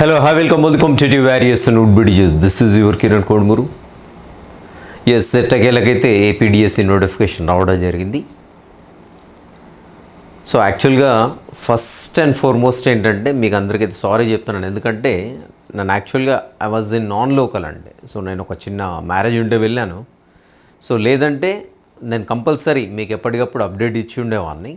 Hello, hi, welcome welcome to the and wood బిడిజెస్ this is your Kiran Kodmuru. Yes ఎట్టకేలకైతే APDSC notification రావడం జరిగింది. So యాక్చువల్గా first and foremost ఏంటంటే మీకు అందరికైతే sorry చెప్తున్నాను. ఎందుకంటే నన్ను యాక్చువల్గా I was in non local అండి. సో నేను ఒక చిన్న మ్యారేజ్ ఉంటే వెళ్ళాను. సో లేదంటే నేను కంపల్సరీ మీకు ఎప్పటికప్పుడు అప్డేట్ ఇచ్చి ఉండేవాడిని.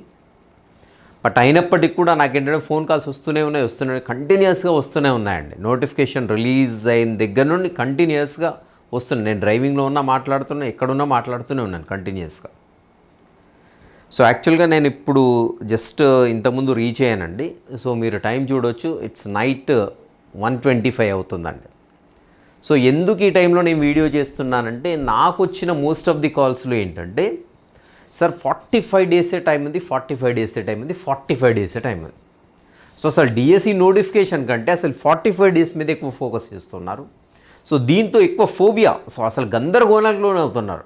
బట్ అయినప్పటికీ కూడా నాకు ఏంటంటే ఫోన్ కాల్స్ వస్తూనే ఉన్నాయి వస్తూనే కంటిన్యూస్గా వస్తూనే ఉన్నాయండి. నోటిఫికేషన్ రిలీజ్ అయిన దగ్గర నుండి కంటిన్యూస్గా వస్తున్నాయి. నేను డ్రైవింగ్లో ఉన్నా మాట్లాడుతున్నా ఎక్కడున్నా మాట్లాడుతూనే ఉన్నాను కంటిన్యూస్గా సో యాక్చువల్గా నేను ఇప్పుడు జస్ట్ ఇంతకుముందు రీచ్ అయ్యానండి. సో మీరు టైం చూడొచ్చు it's night one twenty five అవుతుందండి. సో ఎందుకు ఈ టైంలో నేను వీడియో చేస్తున్నానంటే నాకు వచ్చిన మోస్ట్ ఆఫ్ ది కాల్స్లో ఏంటంటే సార్ ఫార్టీ ఫైవ్ డేసే టైం ఉంది ఫార్టీ ఫైవ్ డేసే టైం ఉంది ఫార్టీ ఫైవ్ డేసే టైం ఉంది. సో అసలు డిఎస్సి నోటిఫికేషన్ కంటే అసలు ఫార్టీ ఫైవ్ డేస్ మీద ఎక్కువ ఫోకస్ చేస్తున్నారు. సో దీంతో ఎక్కువ ఫోబియా సో అసలు గందరగోళంలోనే అవుతున్నారు.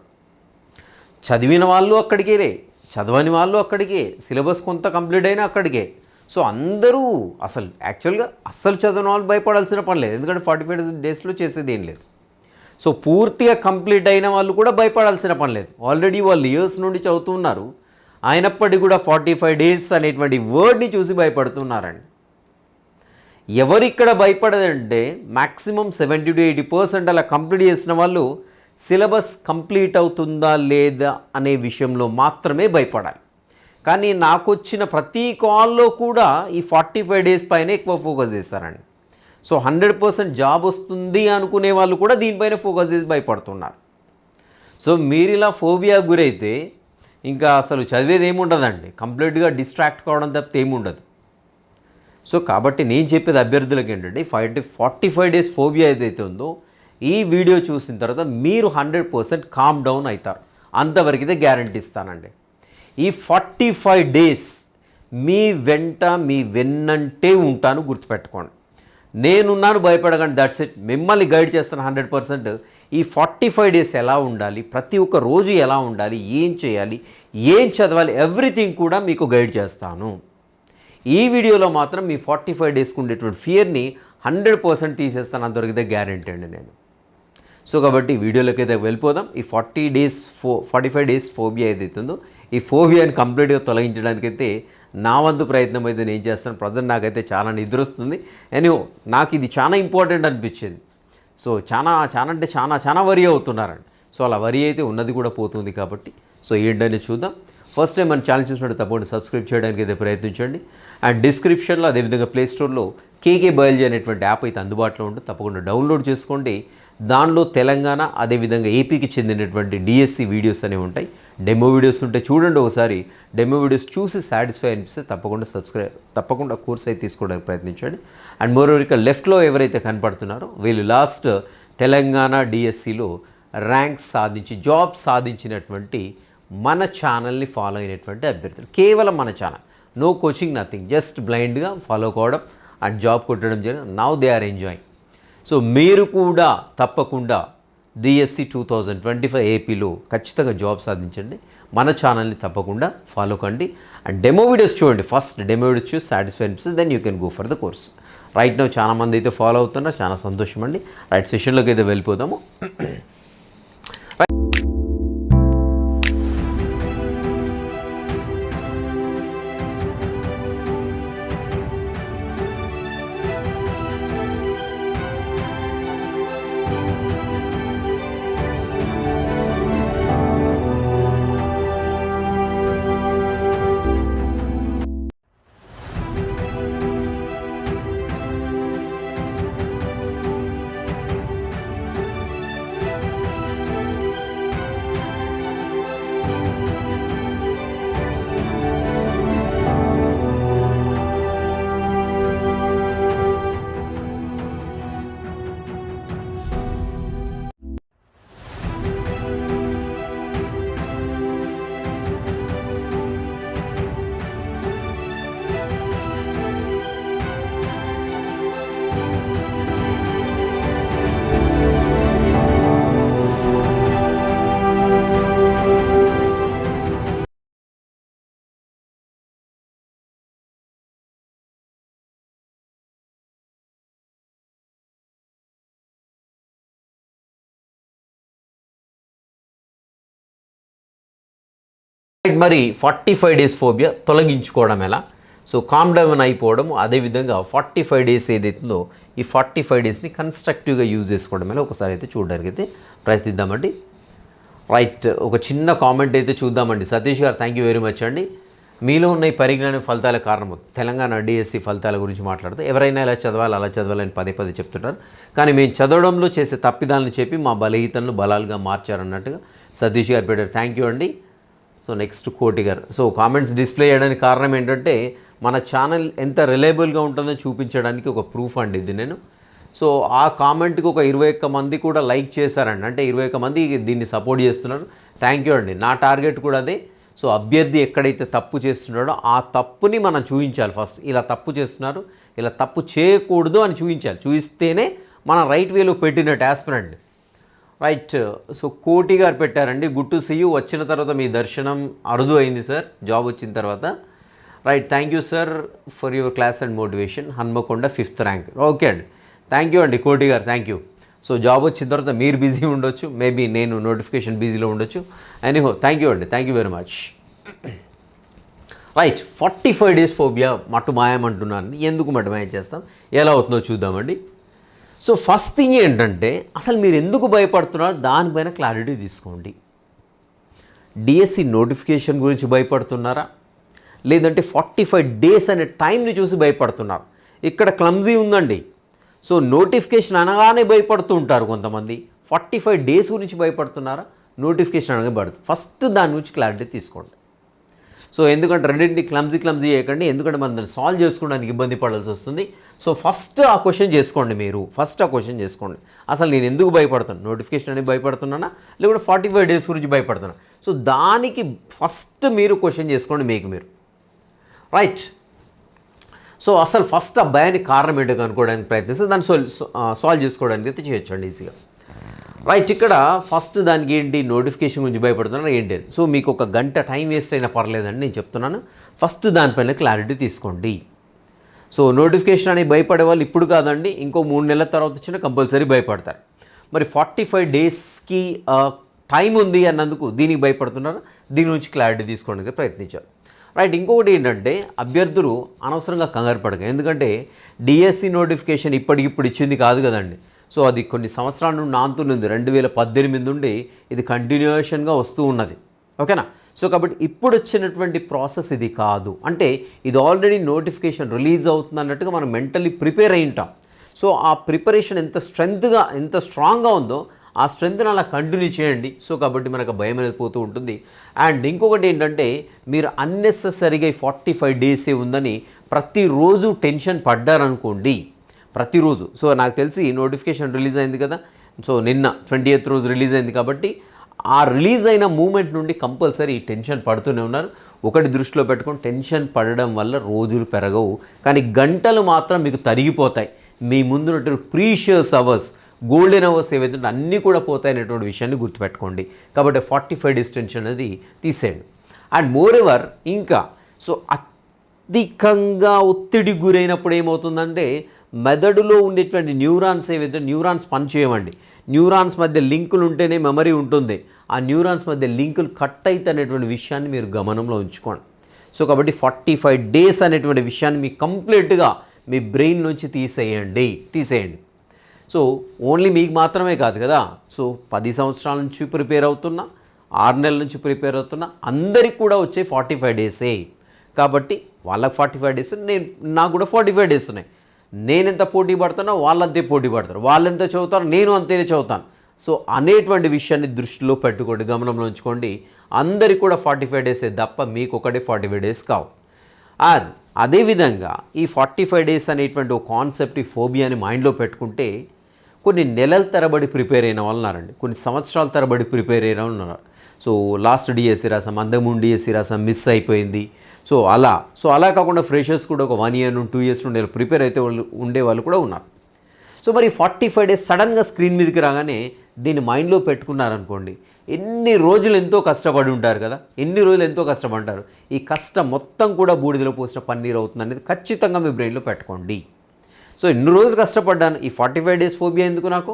చదివిన వాళ్ళు అక్కడికే చదవని వాళ్ళు అక్కడికే సిలబస్ కొంత కంప్లీట్ అయినా అక్కడికే. సో అందరూ అసలు యాక్చువల్గా అస్సలు చదివిన వాళ్ళు భయపడాల్సిన పని లేదు. ఎందుకంటే ఫార్టీ ఫైవ్ డేస్లో చేసేది ఏం లేదు. సో పూర్తిగా కంప్లీట్ అయిన వాళ్ళు కూడా భయపడాల్సిన పని లేదు. ఆల్రెడీ వాళ్ళు ఇయర్స్ నుండి చదువుతున్నారు. అయినప్పటికీ కూడా ఫార్టీ ఫైవ్ డేస్ అనేటువంటి వర్డ్ని చూసి భయపడుతున్నారండి. ఎవరిక్కడ భయపడదంటే maximum seventy to eighty percent అలా కంప్లీట్ చేసిన వాళ్ళు సిలబస్ కంప్లీట్ అవుతుందా లేదా అనే విషయంలో మాత్రమే భయపడాలి. కానీ నాకు వచ్చిన ప్రతి కాల్లో కూడా ఈ ఫార్టీ ఫైవ్ డేస్ పైన ఎక్కువ ఫోకస్ చేస్తారండి సో హండ్రెడ్ పర్సెంట్ జాబ్ వస్తుంది అనుకునే వాళ్ళు కూడా దీనిపైన ఫోకస్ చేసి భయపడుతున్నారు. సో మీరు ఇలా ఫోబియా గురైతే ఇంకా అసలు చదివేది ఏముండదండి. కంప్లీట్గా డిస్ట్రాక్ట్ కావడం తప్పితే ఏముండదు. సో కాబట్టి నేను చెప్పేది అభ్యర్థులకు ఏంటంటే five forty five days phobia ఏదైతే ఉందో ఈ వీడియో చూసిన తర్వాత మీరు హండ్రెడ్ పర్సెంట్ కామ్ డౌన్ అవుతారు. అంతవరకైతే గ్యారంటీ ఇస్తానండి. ఈ ఫార్టీ ఫైవ్ డేస్ మీ వెంట మీ వెన్నంటే ఉంటాను గుర్తుపెట్టుకోండి. నేనున్నాను భయపడకండి దట్స్ ఇట్ మిమ్మల్ని గైడ్ చేస్తాను హండ్రెడ్ పర్సెంట్ ఈ ఫార్టీ ఫైవ్ డేస్ ఎలా ఉండాలి ప్రతి ఒక్క రోజు ఎలా ఉండాలి ఏం చేయాలి ఏం చదవాలి ఎవ్రీథింగ్ కూడా మీకు గైడ్ చేస్తాను. ఈ వీడియోలో మాత్రం మీ ఫార్టీ ఫైవ్ డేస్కి ఉండేటువంటి ఫియర్ని హండ్రెడ్ పర్సెంట్ తీసేస్తాను అంతవరకైతే గ్యారంటీ అండి నేను. సో కాబట్టి వీడియోలోకి అయితే వెళ్ళిపోదాం. ఈ ఫార్టీ డేస్ ఫో ఫార్టీ ఫైవ్ డేస్ ఫోబియా ఏదైతే ఉందో ఈ ఫోబియాని కంప్లీట్గా తొలగించడానికైతే నా వంతు ప్రయత్నం అయితే నేను చేస్తాను. ప్రజెంట్ నాకైతే చాలా నిద్ర వస్తుంది. ఎనివో నాకు ఇది చాలా ఇంపార్టెంట్ అనిపించింది. సో చాలా చాలా అంటే చాలా చాలా వరి అవుతున్నారండి. సో అలా వరి అయితే ఉన్నది కూడా పోతుంది కాబట్టి సో ఏంటని చూద్దాం. ఫస్ట్ టైం మన ఛానల్ చూసినట్టు తప్పకుండా సబ్స్క్రైబ్ చేయడానికి అయితే ప్రయత్నించండి. అండ్ డిస్క్రిప్షన్లో అదేవిధంగా ప్లేస్టోర్లో కేకే బయల్జీ అనేటువంటి యాప్ అయితే అందుబాటులో ఉంటుంది. తప్పకుండా డౌన్లోడ్ చేసుకోండి. దానిలో తెలంగాణ అదేవిధంగా ఏపీకి చెందినటువంటి డిఎస్సి వీడియోస్ అనేవి ఉంటాయి. డెమో వీడియోస్ ఉంటే చూడండి ఒకసారి. డెమో వీడియోస్ చూసి సాటిస్ఫై అనిపిస్తే తప్పకుండా సబ్స్క్రైబ్ తప్పకుండా కోర్స్ అయితే తీసుకోవడానికి ప్రయత్నించండి. అండ్ మరో ఇక లెఫ్ట్లో ఎవరైతే కనపడుతున్నారో వీళ్ళు లాస్ట్ తెలంగాణ డిఎస్సిలో ర్యాంక్స్ సాధించి జాబ్ సాధించినటువంటి మన ఛానల్ని ఫాలో అయినటువంటి అభ్యర్థులు. కేవలం మన channel no coaching nothing just బ్లైండ్గా ఫాలో కావడం అండ్ జాబ్ కొట్టడం జరిగింది. Now they are enjoying so మీరు కూడా తప్పకుండా DSC two thousand twenty five ఏపీలో ఖచ్చితంగా జాబ్ సాధించండి. మన ఛానల్ని తప్పకుండా ఫాలో కండి. అండ్ డెమో వీడియోస్ చూడండి. ఫస్ట్ డెమో వీడియోస్ చూసి సాటిస్ఫై అనిపిస్తుంది then you can go for the course right no చాలా మంది అయితే ఫాలో అవుతున్నారు. చాలా సంతోషం అండి. రైట్ సెషన్లోకి అయితే వెళ్ళిపోదాము. మరి ఫార్టీ ఫైవ్ డేస్ ఫోబియా తొలగించుకోవడం ఎలా? సో కామ్ డౌన్ అయిపోవడం అదేవిధంగా ఫార్టీ ఫైవ్ డేస్ ఏదైతుందో ఈ ఫార్టీ ఫైవ్ డేస్ని కన్స్ట్రక్టివ్గా యూజ్ చేసుకోవడం ఎలా? ఒకసారి అయితే చూడడానికి అయితే ప్రయత్నిద్దామండి. రైట్ ఒక చిన్న కామెంట్ అయితే చూద్దామండి. సతీష్ గారు థ్యాంక్ యూ వెరీ మచ్ అండి. మీలో ఉన్న ఈ పరిజ్ఞాన ఫలితాల కారణం తెలంగాణ డిఎస్సి ఫలితాల గురించి మాట్లాడుతూ ఎవరైనా ఇలా చదవాలి అలా చదవాలని పదే పదే చెప్తుంటారు. కానీ మేము చదవడంలో చేసే తప్పిదాలను చెప్పి మా బలహీతలను బలాలుగా మార్చారన్నట్టుగా సతీష్ గారు పెట్టారు. థ్యాంక్ యూ అండి. సో నెక్స్ట్ కోటి గారు సో కామెంట్స్ డిస్ప్లే చేయడానికి కారణం ఏంటంటే మన ఛానల్ ఎంత రిలయబుల్గా ఉంటుందో చూపించడానికి ఒక ప్రూఫ్ అండి ఇది నేను. సో ఆ కామెంట్కి ఒక ఇరవై ఒక్క మంది కూడా లైక్ చేశారండి. అంటే ఇరవై ఒక్క మంది దీన్ని సపోర్ట్ చేస్తున్నారు. థ్యాంక్ యూ అండి. నా టార్గెట్ కూడా అదే. సో అభ్యర్థి ఎక్కడైతే తప్పు చేస్తున్నాడో ఆ తప్పుని మనం చూపించాలి ఫస్ట్. ఇలా తప్పు చేస్తున్నారు. ఇలా తప్పు చేయకూడదు అని చూపించాలి. చూపిస్తేనే మన రైట్ వేలో పెట్టినట్టు యాస్పిరెంట్. రైట్ సో కోటి గారు పెట్టారండి. గుడ్ టు సీ యూ వచ్చిన తర్వాత మీ దర్శనం అరుదు అయింది సార్ జాబ్ వచ్చిన తర్వాత. Right thank you sir for your class and motivation Hanamkonda fifth rank okay అండి. థ్యాంక్ యూ అండి కోటి గారు. థ్యాంక్ యూ సో జాబ్ వచ్చిన తర్వాత మీరు బిజీ ఉండొచ్చు. మేబీ నేను నోటిఫికేషన్ బిజీలో ఉండొచ్చు. ఎనీహో థ్యాంక్ యూ అండి. Thank you very much right forty five days phobia మట్టు మాయం అంటున్నాను ఎందుకు మట్టు మాయం చేస్తాం? ఎలా అవుతుందో చూద్దామండి. సో ఫస్ట్ థింగ్ ఏంటంటే అసలు మీరు ఎందుకు భయపడుతున్నారో? దానిపైన క్లారిటీ తీసుకోండి. డిఎస్సి నోటిఫికేషన్ గురించి భయపడుతున్నారా? లేదంటే ఫార్టీ ఫైవ్ డేస్ అనే టైంని చూసి భయపడుతున్నారు. ఇక్కడ క్లమ్జీ ఉందండి. సో నోటిఫికేషన్ అనగానే భయపడుతూ ఉంటారు కొంతమంది. ఫార్టీ ఫైవ్ డేస్ గురించి భయపడుతున్నారా? నోటిఫికేషన్ అనగా పడుతుంది ఫస్ట్ దాని గురించి క్లారిటీ తీసుకోండి. సో ఎందుకంటే రెండింటిని క్లమ్జీ క్లమ్జీ చేయకండి ఎందుకంటే మనం దాన్ని సాల్వ్ చేసుకోవడానికి ఇబ్బంది పడాల్సి వస్తుంది. సో ఫస్ట్ ఆ క్వశ్చన్ చేసుకోండి మీరు. ఫస్ట్ ఆ క్వశ్చన్ చేసుకోండి. అసలు నేను ఎందుకు భయపడుతాను నోటిఫికేషన్ అనేది భయపడుతున్నానా? లేకుంటే ఫార్టీ ఫైవ్ డేస్ గురించి భయపడుతున్నా సో దానికి ఫస్ట్ మీరు క్వశ్చన్ చేసుకోండి మీకు మీరు. రైట్ సో అసలు ఫస్ట్ ఆ భయానికి కారణం ఏంటో కనుక్కోవడానికి ప్రయత్నిస్తే దాన్ని సాల్వ్ సాల్వ్ చేసుకోవడానికి అయితే చేయొచ్చండి ఈజీగా రైట్ ఇక్కడ ఫస్ట్ దానికి ఏంటి నోటిఫికేషన్ గురించి భయపడుతున్నారు ఏంటి? సో మీకు ఒక గంట టైం వేస్ట్ అయినా పర్లేదని నేను చెప్తున్నాను. ఫస్ట్ దానిపైన క్లారిటీ తీసుకోండి. సో నోటిఫికేషన్ అనేది భయపడే వాళ్ళు ఇప్పుడు కాదండి ఇంకో మూడు నెలల తర్వాత వచ్చినా కంపల్సరీ భయపడతారు. మరి ఫార్టీ ఫైవ్ డేస్కి టైం ఉంది అన్నందుకు దీనికి భయపడుతున్నారు దీని నుంచి క్లారిటీ తీసుకోవడానికి ప్రయత్నించారు రైట్ ఇంకొకటి ఏంటంటే అభ్యర్థులు అనవసరంగా కంగారు పడక ఎందుకంటే డిఎస్సి నోటిఫికేషన్ ఇప్పటికిప్పుడు ఇచ్చింది కాదు కదండి. సో అది కొన్ని సంవత్సరాల నుండి నాంతున్నది రెండు వేల పద్దెనిమిది నుండి ఇది కంటిన్యూషన్గా వస్తూ ఉన్నది. ఓకేనా? సో కాబట్టి ఇప్పుడు వచ్చినటువంటి ప్రాసెస్ ఇది కాదు. అంటే ఇది ఆల్రెడీ నోటిఫికేషన్ రిలీజ్ అవుతుంది అన్నట్టుగా మనం మెంటల్లీ ప్రిపేర్ అయి ఉంటాం. సో ఆ ప్రిపరేషన్ ఎంత స్ట్రెంత్గా ఎంత స్ట్రాంగ్గా ఉందో ఆ స్ట్రెంత్ని అలా కంటిన్యూ చేయండి. సో కాబట్టి మనకు భయం అనేది పోతూ ఉంటుంది. అండ్ ఇంకొకటి ఏంటంటే మీరు అన్నెసెసరీగా ఫార్టీ ఫైవ్ డేసే ఉందని ప్రతిరోజు టెన్షన్ పడ్డారనుకోండి ప్రతిరోజు. సో నాకు తెలిసి నోటిఫికేషన్ రిలీజ్ అయింది కదా. సో నిన్న ట్వంటీ ఎయిత్ రోజు రిలీజ్ అయింది కాబట్టి ఆ రిలీజ్ అయిన మూమెంట్ నుండి కంపల్సరీ టెన్షన్ పడుతూనే ఉన్నారు. ఒకటి దృష్టిలో పెట్టుకొని టెన్షన్ పడడం వల్ల రోజులు పెరగవు. కానీ గంటలు మాత్రం మీకు తరిగిపోతాయి. మీ ముందున్నటువంటి ప్రీషియస్ అవర్స్ గోల్డెన్ అవర్స్ ఏవైతే అన్నీ కూడా పోతాయనేటువంటి విషయాన్ని గుర్తుపెట్టుకోండి. కాబట్టి ఫార్టీ ఫైవ్ డేస్ టెన్షన్ అనేది తీసేయండి. అండ్ మోర్ ఎవర్ ఇంకా సో అధికంగా ఒత్తిడి గురైనప్పుడు ఏమవుతుందంటే మెదడులో ఉండేటువంటి న్యూరాన్స్ ఏవైతే న్యూరాన్స్ పనిచేయమండి న్యూరాన్స్ మధ్య లింకులు ఉంటేనే మెమరీ ఉంటుంది. ఆ న్యూరాన్స్ మధ్య లింకులు కట్ అయితే అనేటువంటి విషయాన్ని మీరు గమనంలో ఉంచుకోండి. సో కాబట్టి ఫార్టీ ఫైవ్ డేస్ అనేటువంటి విషయాన్ని మీ కంప్లీట్గా మీ బ్రెయిన్ నుంచి తీసేయండి తీసేయండి. సో ఓన్లీ మీకు మాత్రమే కాదు కదా. సో పది సంవత్సరాల నుంచి ప్రిపేర్ అవుతున్నా ఆరు నెలల నుంచి ప్రిపేర్ అవుతున్నా అందరికి కూడా వచ్చే ఫార్టీ ఫైవ్ డేసే. కాబట్టి వాళ్ళకి ఫార్టీ ఫైవ్ డేస్ నేను నాకు కూడా ఫార్టీ ఫైవ్ డేస్ ఉన్నాయి. నేను ఎంత పోటీ పడుతున్నా వాళ్ళంతే పోటీ పడతారు. వాళ్ళు ఎంత చదువుతారు నేను అంతేనే చదువుతాను. సో అనేటువంటి విషయాన్ని దృష్టిలో పెట్టుకోండి గమనంలో ఉంచుకోండి. అందరికి కూడా ఫార్టీ ఫైవ్ డేసే తప్ప మీకు ఒకటే ఫార్టీ ఫైవ్ డేస్ కావు. అండ్ అదేవిధంగా ఈ ఫార్టీ ఫైవ్ డేస్ అనేటువంటి ఒక కాన్సెప్ట్ ఈ ఫోబియాని మైండ్లో పెట్టుకుంటే కొన్ని నెలల తరబడి ప్రిపేర్ అయిన వాళ్ళు ఉన్నారండి కొన్ని సంవత్సరాల తరబడి ప్రిపేర్ అయిన వాళ్ళు ఉన్నారు సో లాస్ట్ డిఎస్సి రాసాం అందముండి డిఎస్సి రాసాం మిస్ అయిపోయింది. సో అలా సో అలా కాకుండా ఫ్రెషర్స్ కూడా ఒక వన్ ఇయర్ నుండి టూ ఇయర్స్ నుండి ప్రిపేర్ అయితే వాళ్ళు ఉండే వాళ్ళు కూడా ఉన్నారు. సో మరి ఫార్టీ ఫైవ్ డేస్ సడన్గా స్క్రీన్ మీదకి రాగానే దీన్ని మైండ్లో పెట్టుకున్నారనుకోండి ఎన్ని రోజులు ఎంతో కష్టపడి ఉంటారు కదా ఎన్ని రోజులు ఎంతో కష్టపడ్డారు ఈ కష్టం మొత్తం కూడా బూడిదలో పోసిన పన్నీర్ అవుతుంది అనేది ఖచ్చితంగా మీ బ్రెయిన్లో పెట్టుకోండి. సో ఎన్ని రోజులు కష్టపడ్డాను ఈ ఫార్టీ ఫైవ్ డేస్ ఫోబియా ఎందుకు నాకు?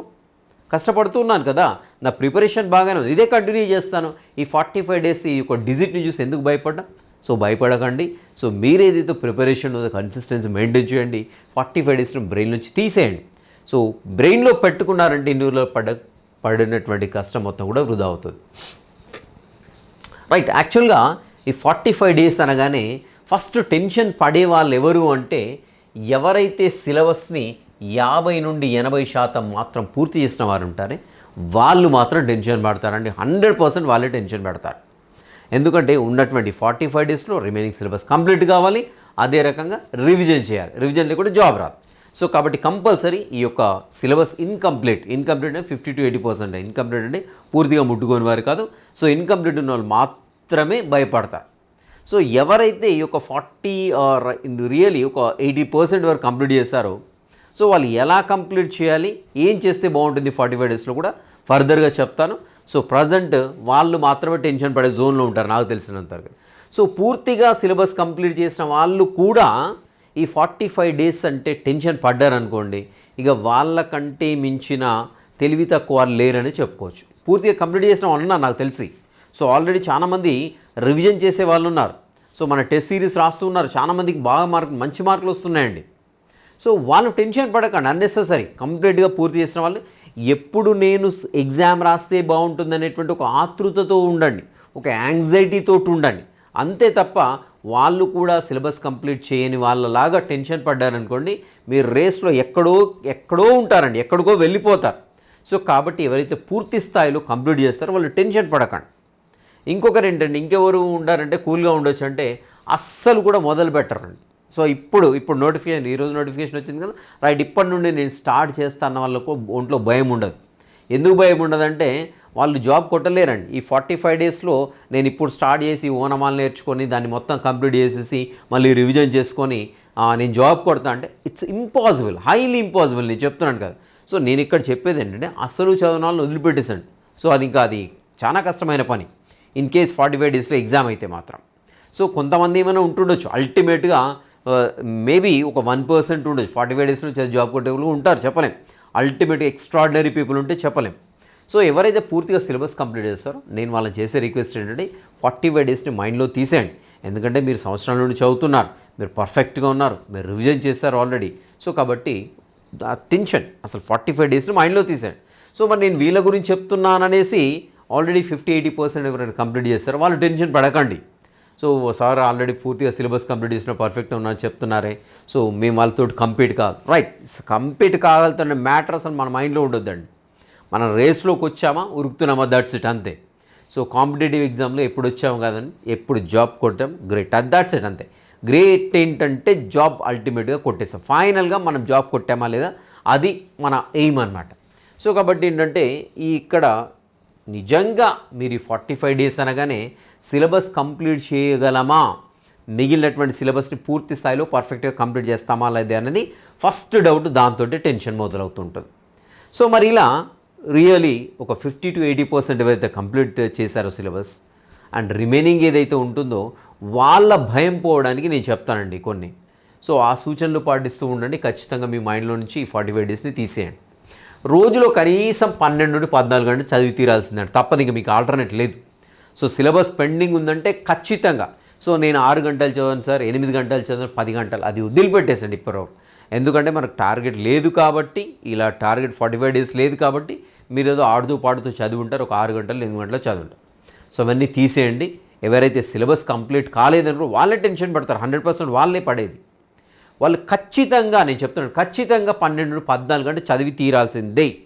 కష్టపడుతున్నాను కదా నా ప్రిపరేషన్ బాగానే ఉంది. ఇదే కంటిన్యూ చేస్తాను. ఈ ఫార్టీ ఫైవ్ డేస్ ఈ యొక్క డిజిట్ని చూసి ఎందుకు భయపడ్డా? సో భయపడకండి. సో మీరు ఏదైతే ప్రిపరేషన్ ఉందో కన్సిస్టెన్సీ మెయింటైన్ చేయండి. ఫార్టీ ఫైవ్ డేస్ని బ్రెయిన్ నుంచి తీసేయండి. సో బ్రెయిన్లో పెట్టుకున్నారంటే ఇన్నిలో పడ పడినటువంటి కష్టం మొత్తం కూడా వృధా అవుతుంది. రైట్ యాక్చువల్గా ఈ ఫార్టీ ఫైవ్ డేస్ అనగానే ఫస్ట్ టెన్షన్ పడే వాళ్ళు ఎవరు అంటే ఎవరైతే సిలబస్ని యాభై నుండి ఎనభై శాతం మాత్రం పూర్తి చేసిన వారు ఉంటారే. వాళ్ళు మాత్రం టెన్షన్ పడతారండి. హండ్రెడ్ పర్సెంట్ వాళ్ళే టెన్షన్ పెడతారు. ఎందుకంటే ఉన్నటువంటి ఫార్టీ ఫైవ్ డేస్లో రిమైనింగ్ సిలబస్ కంప్లీట్ కావాలి. అదే రకంగా రివిజన్ చేయాలి. రివిజన్ లేకుండా జాబ్ రాదు. సో కాబట్టి కంపల్సరీ ఈ యొక్క సిలబస్ ఇన్కంప్లీట్. ఇన్కంప్లీట్ అంటే fifty to eighty percent. Incomplete అంటే పూర్తిగా ముట్టుకోని వారు కాదు. సో ఇన్కంప్లీట్ ఉన్న వాళ్ళు మాత్రమే భయపడతారు. సో ఎవరైతే ఈ యొక్క ఫార్టీ రియలీ ఒక ఎయిటీ పర్సెంట్ వరకు కంప్లీట్ చేస్తారో సో వాళ్ళు ఎలా కంప్లీట్ చేయాలి ఏం చేస్తే బాగుంటుంది ఫార్టీ ఫైవ్ డేస్లో కూడా ఫర్దర్గా చెప్తాను. సో ప్రజెంట్ వాళ్ళు మాత్రమే టెన్షన్ పడే జోన్లో ఉంటారు నాకు తెలిసినంతవరకు. సో పూర్తిగా సిలబస్ కంప్లీట్ చేసిన వాళ్ళు కూడా ఈ ఫార్టీ ఫైవ్ డేస్ అంటే టెన్షన్ పడ్డారనుకోండి ఇక వాళ్ళకంటే మించిన తెలివి తక్కువ వాళ్ళు లేరని చెప్పుకోవచ్చు. పూర్తిగా కంప్లీట్ చేసిన వాళ్ళు ఉన్నారు నాకు తెలిసి. సో ఆల్రెడీ చాలామంది రివిజన్ చేసే వాళ్ళు ఉన్నారు. సో మన టెస్ట్ సిరీస్ రాస్తూ ఉన్నారు చాలామందికి బాగా మార్కులు మంచి మార్కులు వస్తున్నాయండి. సో వాళ్ళు టెన్షన్ పడకండి అన్నెసెసరీ కంప్లీట్గా పూర్తి చేసిన వాళ్ళు ఎప్పుడు నేను ఎగ్జామ్ రాస్తే బాగుంటుంది అనేటువంటి ఒక ఆతృతతో ఉండండి. ఒక యాంగ్జైటీతో ఉండండి. అంతే తప్ప వాళ్ళు కూడా సిలబస్ కంప్లీట్ చేయని వాళ్ళలాగా టెన్షన్ పడ్డారనుకోండి మీరు రేస్లో ఎక్కడో ఎక్కడో ఉంటారండి ఎక్కడికో వెళ్ళిపోతారు. సో కాబట్టి ఎవరైతే పూర్తి స్థాయిలో కంప్లీట్ చేస్తారో వాళ్ళు టెన్షన్ పడకండి. ఇంకొకరు ఏంటంటే ఇంకెవరు ఉండారంటే కూల్గా ఉండొచ్చు అంటే అస్సలు కూడా మొదలు పెట్టరండి సో ఇప్పుడు ఇప్పుడు నోటిఫికేషన్ ఈరోజు నోటిఫికేషన్ వచ్చింది కదా? రైట్ ఇప్పటి నుండి నేను స్టార్ట్ చేస్తాన్న వాళ్ళకు ఒంట్లో భయం ఉండదు. ఎందుకు భయం ఉండదంటే వాళ్ళు జాబ్ కొట్టలేరండి. ఈ ఫార్టీ ఫైవ్ డేస్లో నేను ఇప్పుడు స్టార్ట్ చేసి ఓనమాలు నేర్చుకొని దాన్ని మొత్తం కంప్లీట్ చేసేసి మళ్ళీ రివిజన్ చేసుకొని నేను జాబ్ కొడతా అంటే ఇట్స్ ఇంపాసిబుల్ హైలీ ఇంపాసిబుల్ నేను చెప్తున్నాను కదా. సో నేను ఇక్కడ చెప్పేది ఏంటంటే అస్సలు చదివిన వాళ్ళని వదిలిపెట్టేసండి. సో అది ఇంకా అది చాలా కష్టమైన పని. ఇన్ కేస్ ఫార్టీ ఫైవ్ డేస్లో ఎగ్జామ్ అయితే మాత్రం. సో కొంతమంది ఏమైనా ఉంటుండొచ్చు. అల్టిమేట్గా Uh, మేబీ ఒక వన్ పర్సెంట్ ఉండొచ్చు ఫార్టీ ఫైవ్ డేస్లో జాబ్ కొట్టే వాళ్ళు ఉంటారు చెప్పలేం. అల్టిమేట్ ఎక్స్ట్రాడినరీ పీపుల్ ఉంటే చెప్పలేం. సో ఎవరైతే పూర్తిగా సిలబస్ కంప్లీట్ చేస్తారో నేను వాళ్ళని చేసే రిక్వెస్ట్ ఏంటంటే ఫార్టీ ఫైవ్ డేస్ని మైండ్లో తీసేయండి. ఎందుకంటే మీరు సంవత్సరాల నుండి చదువుతున్నారు మీరు పర్ఫెక్ట్గా ఉన్నారు మీరు రివిజన్ చేశారు ఆల్రెడీ సో కాబట్టి టెన్షన్ అసలు ఫార్టీ ఫైవ్ డేస్ని మైండ్లో తీసేయండి. సో మరి నేను వీళ్ళ గురించి చెప్తున్నాననేసి ఆల్రెడీ ఫిఫ్టీ ఎయిటీ పర్సెంట్ ఎవరైనా కంప్లీట్ చేస్తారు వాళ్ళు టెన్షన్ పడకండి. సో సార్ ఆల్రెడీ పూర్తిగా సిలబస్ కంప్లీట్ చేసిన పర్ఫెక్ట్ ఉన్నా చెప్తున్నారే. సో మేము వాళ్ళతో కంపీట్ కాదు. రైట్ కంపీట్ కాగలుగుతున్న మ్యాటర్ అసలు మన మైండ్లో ఉండొద్దండి. మనం రేస్లోకి వచ్చామా ఉరుకుతున్నామా దట్స్ ఇట్ అంతే. సో కాంపిటేటివ్ ఎగ్జామ్లో ఎప్పుడు వచ్చాము కదండి ఎప్పుడు జాబ్ కొట్టాం గ్రేట్ అది దట్స్ ఇట్ అంతే. గ్రేట్ ఏంటంటే జాబ్ అల్టిమేట్గా కొట్టేసాం ఫైనల్గా మనం జాబ్ కొట్టామా లేదా అది మన ఎయిమ్ అనమాట సో కాబట్టి ఏంటంటే ఈ ఇక్కడ నిజంగా మీరు ఈ ఫార్టీ ఫైవ్ డేస్ అనగానే సిలబస్ కంప్లీట్ చేయగలమా? మిగిలినటువంటి సిలబస్ని పూర్తి స్థాయిలో పర్ఫెక్ట్గా కంప్లీట్ చేస్తామా లేదా అనేది ఫస్ట్ డౌట్ దాంతో టెన్షన్ మొదలవుతుంటుంది. సో మరి ఇలా రియలీ ఒక ఫిఫ్టీ టు ఎయిటీ పర్సెంట్ ఏవైతే కంప్లీట్ చేశారో సిలబస్ అండ్ రిమైనింగ్ ఏదైతే ఉంటుందో వాళ్ళ భయం పోవడానికి నేను చెప్తానండి కొన్ని. సో ఆ సూచనలు పాటిస్తూ ఉండండి. ఖచ్చితంగా మీ మైండ్లో నుంచి ఫార్టీ ఫైవ్ డేస్ని తీసేయండి. రోజులో కనీసం పన్నెండు నుండి పద్నాలుగు గంటలు చదివి తీరాల్సిందండి. తప్పదు ఇంక మీకు ఆల్టర్నేట్ లేదు. సో సిలబస్ పెండింగ్ ఉందంటే ఖచ్చితంగా. సో నేను ఆరు గంటలు చదివాను సార్ ఎనిమిది గంటలు చదివాను పది గంటలు. అది వదిలిపెట్టేసండి ఇప్పటివరకు. ఎందుకంటే మనకు టార్గెట్ లేదు కాబట్టి ఇలా టార్గెట్ ఫార్టీ ఫైవ్ డేస్ లేదు కాబట్టి మీరు ఏదో ఆడుతూ పాడుతూ చదివి ఉంటారు ఒక ఆరు గంటలు ఎనిమిది గంటలు చదువుంటారు సో అవన్నీ తీసేయండి. ఎవరైతే సిలబస్ కంప్లీట్ కాలేదనుకో వాళ్ళే టెన్షన్ పడతారు. హండ్రెడ్ పర్సెంట్ వాళ్ళే పడేది. వాళ్ళు ఖచ్చితంగా నేను చెప్తున్నాను ఖచ్చితంగా పన్నెండు నుండి పద్నాలుగు గంటలు చదివి తీరాల్సిందే.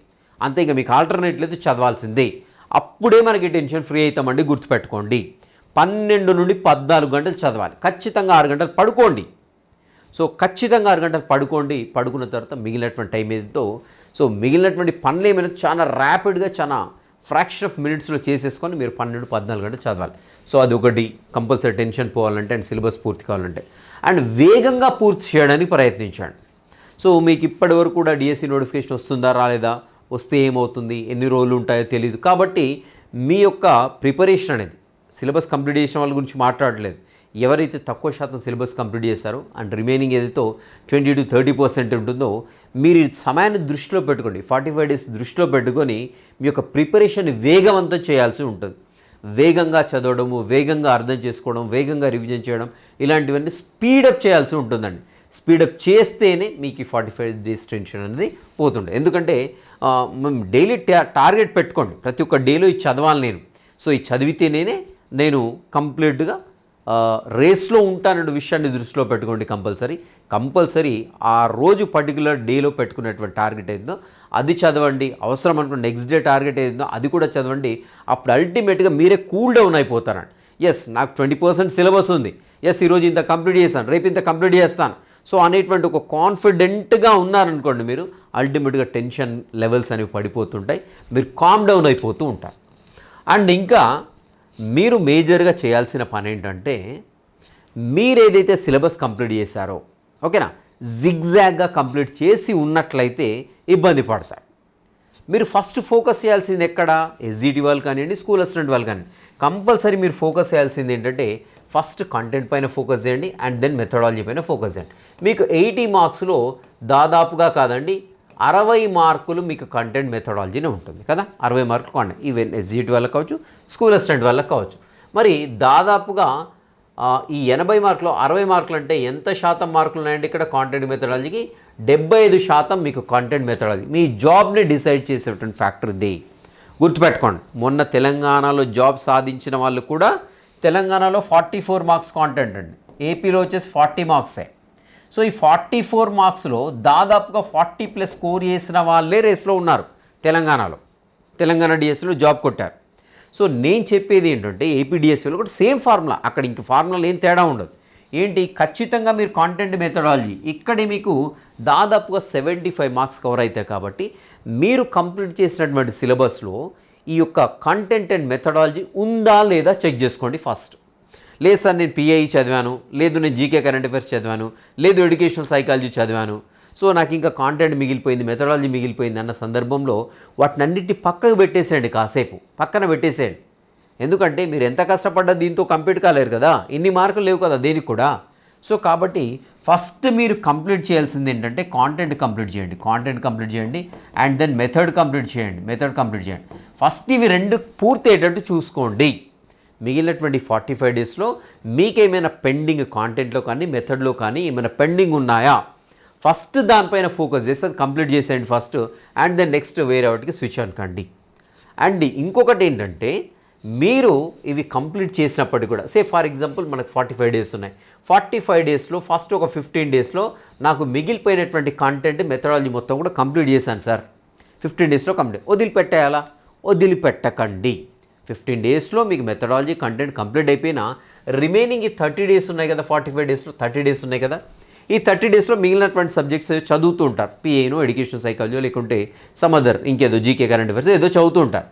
అంతే ఇంకా మీకు ఆల్టర్నేట్ లేదు చదవాల్సిందే. అప్పుడే మనకి టెన్షన్ ఫ్రీ అవుతామండి గుర్తుపెట్టుకోండి. పన్నెండు నుండి పద్నాలుగు గంటలు చదవాలి. ఖచ్చితంగా ఆరు గంటలు పడుకోండి. సో ఖచ్చితంగా ఆరు గంటలు పడుకోండి. పడుకున్న తర్వాత మిగిలినటువంటి టైం ఏదో. సో మిగిలినటువంటి పనులు ఏమైనా చాలా ర్యాపిడ్గా చాలా ఫ్రాక్షన్ ఆఫ్ మినిట్స్లో చేసేసుకొని మీరు పన్నెండు పద్నాలుగు గంటలు చదవాలి. సో అది ఒకటి కంపల్సరీ టెన్షన్ పోవాలంటే అండ్ సిలబస్ పూర్తి కావాలంటే. అండ్ వేగంగా పూర్తి చేయడానికి ప్రయత్నించండి. సో మీకు ఇప్పటి వరకు కూడా డిఎస్సి నోటిఫికేషన్ వస్తుందా రాలేదా? వస్తే ఏమవుతుంది? ఎన్ని రోజులు ఉంటాయో తెలియదు కాబట్టి మీ యొక్క ప్రిపరేషన్ అనేది సిలబస్ కంప్లీట్ చేసిన వాళ్ళ గురించి మాట్లాడలేదు. ఎవరైతే తక్కువ శాతం సిలబస్ కంప్లీట్ చేశారో అండ్ రిమైనింగ్ ఏదైతే ట్వంటీ టు థర్టీ పర్సెంట్ ఉంటుందో మీరు సమయాన్ని దృష్టిలో పెట్టుకోండి. ఫార్టీ ఫైవ్ డేస్ దృష్టిలో పెట్టుకొని మీ యొక్క ప్రిపరేషన్ వేగవంతం చేయాల్సి ఉంటుంది. వేగంగా చదవడము వేగంగా అర్థం చేసుకోవడం వేగంగా రివిజన్ చేయడం ఇలాంటివన్నీ స్పీడప్ చేయాల్సి ఉంటుందండి. స్పీడప్ చేస్తేనే మీకు ఈ ఫార్టీ ఫైవ్ డేస్ టెన్షన్ అనేది పోతుండే ఎందుకంటే మేము డైలీ టార్గెట్ పెట్టుకోండి. ప్రతి ఒక్క డేలో ఇది చదవాలి నేను. సో ఇది చదివితేనే నేను కంప్లీట్గా రేస్లో ఉంటానన్న విషయాన్ని దృష్టిలో పెట్టుకోండి కంపల్సరీ. కంపల్సరీ ఆ రోజు పర్టికులర్ డేలో పెట్టుకున్నటువంటి టార్గెట్ ఏందో అది చదవండి. అవసరం అనుకున్న నెక్స్ట్ డే టార్గెట్ ఏదో అది కూడా చదవండి. అప్పుడు అల్టిమేట్గా మీరే కూల్ డౌన్ అయిపోతారండి ఎస్ నాకు ట్వంటీ పర్సెంట్ సిలబస్ ఉంది. ఎస్ ఈరోజు ఇంత కంప్లీట్ చేస్తాను. రేపు ఇంత కంప్లీట్ చేస్తాను. సో అనేటువంటి ఒక కాన్ఫిడెంట్గా ఉన్నారనుకోండి మీరు అల్టిమేట్గా టెన్షన్ లెవెల్స్ అనేవి పడిపోతుంటాయి. మీరు కామ్ డౌన్ అయిపోతూ ఉంటారు. అండ్ ఇంకా మీరు మేజర్గా చేయాల్సిన పని ఏంటంటే మీరు ఏదైతే సిలబస్ కంప్లీట్ చేశారో ఓకేనా? జిగ్జాగ్గా కంప్లీట్ చేసి ఉన్నట్లయితే ఇబ్బంది పడతారు. మీరు ఫస్ట్ ఫోకస్ చేయాల్సింది ఎక్కడ? ఎస్జిటి వాళ్ళు కానివ్వండి స్కూల్ అసిస్టెంట్ వాళ్ళు కానివ్వండి. కంపల్సరీ మీరు ఫోకస్ చేయాల్సింది ఏంటంటే ఫస్ట్ కంటెంట్ పైన ఫోకస్ చేయండి అండ్ దెన్ మెథడాలజీ పైన ఫోకస్ చేయండి. మీకు ఎయిటీ మార్క్స్లో దాదాపుగా కాదండి అరవై మార్కులు మీకు కంటెంట్ మెథడాలజీనే ఉంటుంది కదా? అరవై మార్కులు కంటెంట్ ఈవెన్ ఎస్జిటి వల్ల కావచ్చు స్కూల్ అసిస్టెంట్ వల్ల కావచ్చు. మరి దాదాపుగా ఈ ఎనభై మార్కులు అరవై మార్కులు అంటే ఎంత శాతం మార్కులు ఉన్నాయండి ఇక్కడ కాంటెంట్ మెథడాలజీకి డెబ్బై ఐదు శాతం మీకు కాంటెంట్ మెథడాలజీ మీ జాబ్ని డిసైడ్ చేసేటువంటి ఫ్యాక్టర్ ఇది గుర్తుపెట్టుకోండి మొన్న తెలంగాణలో జాబ్ సాధించిన వాళ్ళు కూడా తెలంగాణలో ఫార్టీ ఫోర్ మార్క్స్ కాంటెంట్ అండి ఏపీలో వచ్చేసి ఫార్టీ మార్క్సే సో ఈ ఫార్టీ ఫోర్ మార్క్స్లో దాదాపుగా ఫార్టీ ప్లస్ స్కోర్ చేసిన వాళ్ళే రేస్లో ఉన్నారు తెలంగాణలో. తెలంగాణ డిఎస్సిలో జాబ్ కొట్టారు. సో నేను చెప్పేది ఏంటంటే ఏపీడిఎస్సిలో కూడా సేమ్ ఫార్ములా అక్కడ ఇంక ఫార్ములాలో ఏం తేడా ఉండదు. ఏంటి? ఖచ్చితంగా మీరు కాంటెంట్ మెథడాలజీ ఇక్కడే మీకు దాదాపుగా సెవెంటీ ఫైవ్ మార్క్స్ కవర్ అవుతాయి కాబట్టి మీరు కంప్లీట్ చేసినటువంటి సిలబస్లో ఈ యొక్క కంటెంట్ అండ్ మెథడాలజీ ఉందా లేదా చెక్ చేసుకోండి ఫస్ట్. లేదు సార్ నేను పిఐ చదివాను. లేదు నేను జీకే కరెంట్ అఫైర్స్ చదివాను. లేదు ఎడ్యుకేషనల్ సైకాలజీ చదివాను. సో నాకు ఇంకా కాంటెంట్ మిగిలిపోయింది మెథడాలజీ మిగిలిపోయింది అన్న సందర్భంలో వాటినన్నిటి పక్కకు పెట్టేసేయండి కాసేపు. పక్కన పెట్టేసేయండి. ఎందుకంటే మీరు ఎంత కష్టపడ్డా దీంతో కంప్లీట్ కాలేరు కదా. ఇన్ని మార్కులు లేవు కదా దేనికి కూడా. సో కాబట్టి ఫస్ట్ మీరు కంప్లీట్ చేయాల్సింది ఏంటంటే కాంటెంట్ కంప్లీట్ చేయండి. కాంటెంట్ కంప్లీట్ చేయండి అండ్ దెన్ మెథడ్ కంప్లీట్ చేయండి. మెథడ్ కంప్లీట్ చేయండి. ఫస్ట్ ఇవి రెండు పూర్తి అయ్యేటట్టు చూసుకోండి. మిగిలినటువంటి ఫార్టీ ఫైవ్ డేస్లో మీకేమైనా పెండింగ్ కాంటెంట్లో కానీ మెథడ్లో కానీ ఏమైనా పెండింగ్ ఉన్నాయా? ఫస్ట్ దానిపైన ఫోకస్ చేస్తే అది కంప్లీట్ చేసేయండి ఫస్ట్. అండ్ దెన్ నెక్స్ట్ వేరే వాటికి స్విచ్ అనుకోండి అండ్ ఇంకొకటి ఏంటంటే మీరు ఇవి కంప్లీట్ చేసినప్పటికీ కూడా సే ఫర్ ఎగ్జాంపుల్ మనకు ఫార్టీ ఫైవ్ డేస్ ఉన్నాయి. ఫార్టీ ఫైవ్ డేస్లో ఫస్ట్ ఒక ఫిఫ్టీన్ డేస్లో నాకు మిగిలిపోయినటువంటి కంటెంట్ మెథడాలజీ మొత్తం కూడా కంప్లీట్ చేశాను సార్. ఫిఫ్టీన్ డేస్లో కంప్లీట్. వదిలిపెట్టేయాలా? వదిలిపెట్టకండి. ఫిఫ్టీన్ డేస్లో మీకు మెథడాలజీ కంటెంట్ కంప్లీట్ అయిపోయినా రిమైనింగ్ ఈ థర్టీ డేస్ ఉన్నాయి కదా ఫార్టీ ఫైవ్ డేస్లో థర్టీ డేస్ ఉన్నాయి కదా. ఈ థర్టీ డేస్లో మిగిలినటువంటి సబ్జెక్ట్స్ చదువుతూ ఉంటారు. పిఏను ఎడ్యుకేషన్ సైకాలజీ లేకుంటే సమ్ అదర్ ఇంకేదో జీకే కరెంట్ అఫేర్స్ ఏదో చదువుతూ ఉంటారు.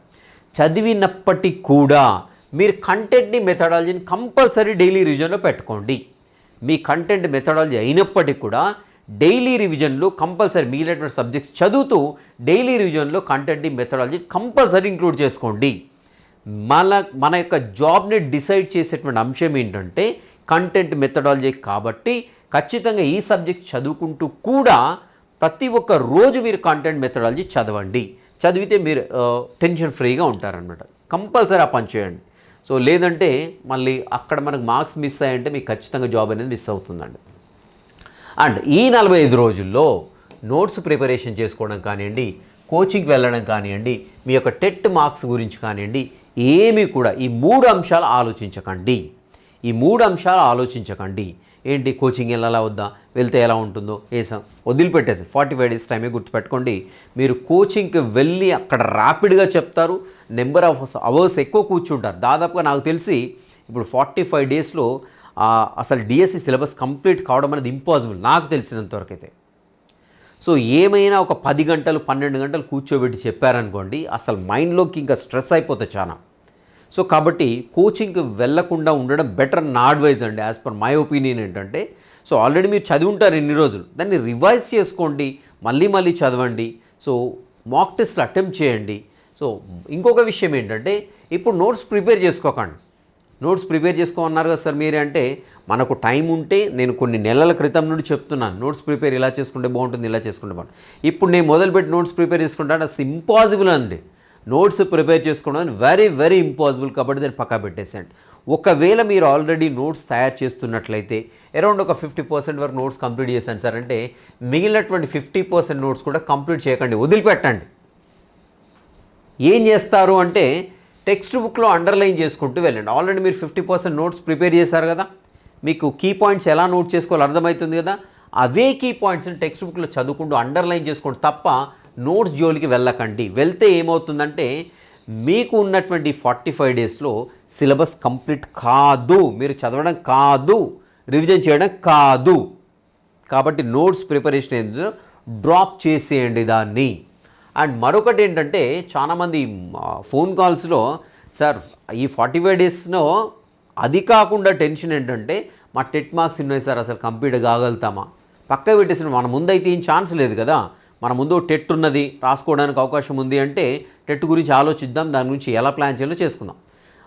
చదివినప్పటికీ కూడా మీరు కంటెంట్ని మెథడాలజీని కంపల్సరీ డైలీ రివిజన్లో పెట్టుకోండి. మీ కంటెంట్ మెథడాలజీ అయినప్పటికీ కూడా డైలీ రివిజన్లో కంపల్సరీ మిగిలినటువంటి సబ్జెక్ట్స్ చదువుతూ డైలీ రివిజన్లో కంటెంట్ని మెథడాలజీ కంపల్సరీ ఇంక్లూడ్ చేసుకోండి. మన మన యొక్క జాబ్ని డిసైడ్ చేసేటువంటి అంశం ఏంటంటే కంటెంట్ మెథడాలజీ కాబట్టి ఖచ్చితంగా ఈ సబ్జెక్ట్ చదువుకుంటూ కూడా ప్రతి ఒక్క రోజు మీరు కంటెంట్ మెథడాలజీ చదవండి. చదివితే మీరు టెన్షన్ ఫ్రీగా ఉంటారనమాట కంపల్సరీ ఆ పని చేయండి. సో లేదంటే మళ్ళీ అక్కడ మనకు మార్క్స్ మిస్ అయ్యంటే మీకు ఖచ్చితంగా జాబ్ అనేది మిస్ అవుతుందండి. అండ్ ఈ నలభై ఐదు రోజుల్లో నోట్స్ ప్రిపరేషన్ చేసుకోవడం కానివ్వండి కోచింగ్కి వెళ్ళడం కానివ్వండి మీ యొక్క టెట్ మార్క్స్ గురించి కానివ్వండి ఏమీ కూడా ఈ మూడు అంశాలు ఆలోచించకండి. ఈ మూడు అంశాలు ఆలోచించకండి. ఏంటి? కోచింగ్ వెళ్ళాలా వద్దా? వెళ్తే ఎలా ఉంటుందో? వేసాం వదిలిపెట్టేసి ఫార్టీ ఫైవ్ డేస్ టైమే గుర్తుపెట్టుకోండి. మీరు కోచింగ్కి వెళ్ళి అక్కడ ర్యాపిడ్గా చెప్తారు. నెంబర్ ఆఫ్ అవర్స్ ఎక్కువ కూర్చుంటారు. దాదాపుగా నాకు తెలిసి ఇప్పుడు ఫార్టీ ఫైవ్ డేస్లో అసలు డిఎస్సి సిలబస్ కంప్లీట్ కావడం అనేది ఇంపాసిబుల్. నాకు తెలిసినంతవరకు అయితే సో ఏమైనా ఒక పది గంటలు పన్నెండు గంటలు కూర్చోబెట్టి చెప్పారనుకోండి అసలు మైండ్లోకి ఇంకా స్ట్రెస్ అయిపోతుంది చాలా సో కాబట్టి కోచింగ్కి వెళ్ళకుండా ఉండడం బెటర్ నా అడ్వైజ్ అండి యాజ్ పర్ మై ఒపీనియన్ ఏంటంటే సో ఆల్రెడీ మీరు చదివి ఉంటారు ఎన్ని రోజులు దాన్ని రివైజ్ చేసుకోండి మళ్ళీ మళ్ళీ చదవండి సో మాక్ టెస్ట్లు అటెంప్ట్ చేయండి. సో ఇంకొక విషయం ఏంటంటే ఇప్పుడు నోట్స్ ప్రిపేర్ చేసుకోకండి. నోట్స్ ప్రిపేర్ చేసుకోమన్నారు కదా సార్ మీరే అంటే మనకు టైం ఉంటే నేను కొన్ని నెలల క్రితం నుండి చెప్తున్నాను నోట్స్ ప్రిపేర్ ఇలా చేసుకుంటే బాగుంటుంది ఇలా చేసుకుంటే బాగుంటుంది. ఇప్పుడు నేను మొదలుపెట్టి నోట్స్ ప్రిపేర్ చేసుకుంటాను అసలు ఇంపాసిబుల్ అండి. నోట్స్ ప్రిపేర్ చేసుకోవడం వెరీ వెరీ ఇంపాసిబుల్ కాబట్టి దాన్ని పక్కా పెట్టేసండి ఒకవేళ మీరు ఆల్రెడీ నోట్స్ తయారు చేస్తున్నట్లయితే అరౌండ్ ఒక ఫిఫ్టీ పర్సెంట్ వరకు నోట్స్ కంప్లీట్ చేశాను సార్ అంటే మిగిలినటువంటి ఫిఫ్టీ పర్సెంట్ నోట్స్ కూడా కంప్లీట్ చేయకండి వదిలిపెట్టండి. ఏం చేస్తారు అంటే టెక్స్ట్ బుక్లో అండర్లైన్ చేసుకుంటూ వెళ్ళండి. ఆల్రెడీ మీరు ఫిఫ్టీ పర్సెంట్ నోట్స్ ప్రిపేర్ చేశారు కదా మీకు కీ పాయింట్స్ ఎలా నోట్ చేసుకోవాలో అర్థమవుతుంది కదా అవే కీ పాయింట్స్ని టెక్స్ట్ బుక్లో చదువుకుంటూ అండర్లైన్ చేసుకోండి తప్ప నోట్స్ జోలికి వెళ్ళకండి. వెళ్తే ఏమవుతుందంటే మీకు ఉన్నటువంటి ఫార్టీ ఫైవ్ డేస్లో సిలబస్ కంప్లీట్ కాదు మీరు చదవడం కాదు రివిజన్ చేయడం కాదు. కాబట్టి నోట్స్ ప్రిపరేషన్ ఏంటో డ్రాప్ చేసేయండి దాన్ని. అండ్ మరొకటి ఏంటంటే చాలామంది ఫోన్ కాల్స్లో సార్ ఈ ఫార్టీ ఫైవ్ డేస్లో అది కాకుండా టెన్షన్ ఏంటంటే మా టెట్ మార్క్స్ ఉన్నాయి సార్ అసలు కంప్లీట్ కాగలుగుతామా? పక్క పెట్టేసిన మన ముందు అయితే ఏం ఛాన్స్ లేదు కదా? మన ముందు టెట్ ఉన్నది రాసుకోవడానికి అవకాశం ఉంది అంటే టెట్ గురించి ఆలోచిద్దాం దాని గురించి ఎలా ప్లాన్ చేయాలో చేసుకుందాం.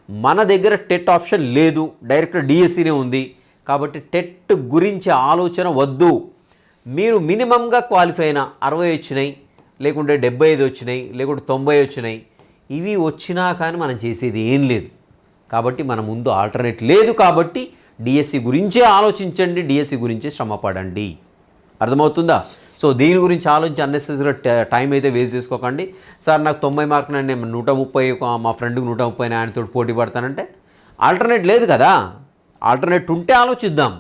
మన దగ్గర టెట్ ఆప్షన్ లేదు డైరెక్ట్ డిఎస్సీనే ఉంది. కాబట్టి టెట్ గురించి ఆలోచన వద్దు. మీరు మినిమంగా క్వాలిఫై అయిన అరవై వచ్చినాయి లేకుంటే డెబ్బై ఐదు వచ్చినాయి లేకుంటే తొంభై వచ్చినాయి. ఇవి వచ్చినా కానీ మనం చేసేది ఏం లేదు. కాబట్టి మన ముందు ఆల్టర్నేట్ లేదు కాబట్టి డిఎస్సి గురించే ఆలోచించండి డిఎస్సి గురించే శ్రమపడండి. అర్థమవుతుందా? సో దీని గురించి ఆలోచించి అన్నెసెసరీగా టైం అయితే వేస్ట్ చేసుకోకండి. సార్ నాకు తొంభై మార్కులు నేను నూట ముప్పై ఒక- మా ఫ్రెండ్కి నూట ముప్పై ఆయనతో పోటీ పడతానంటే ఆల్టర్నేట్ లేదు కదా. ఆల్టర్నేట్ ఉంటే ఆలోచిద్దాం.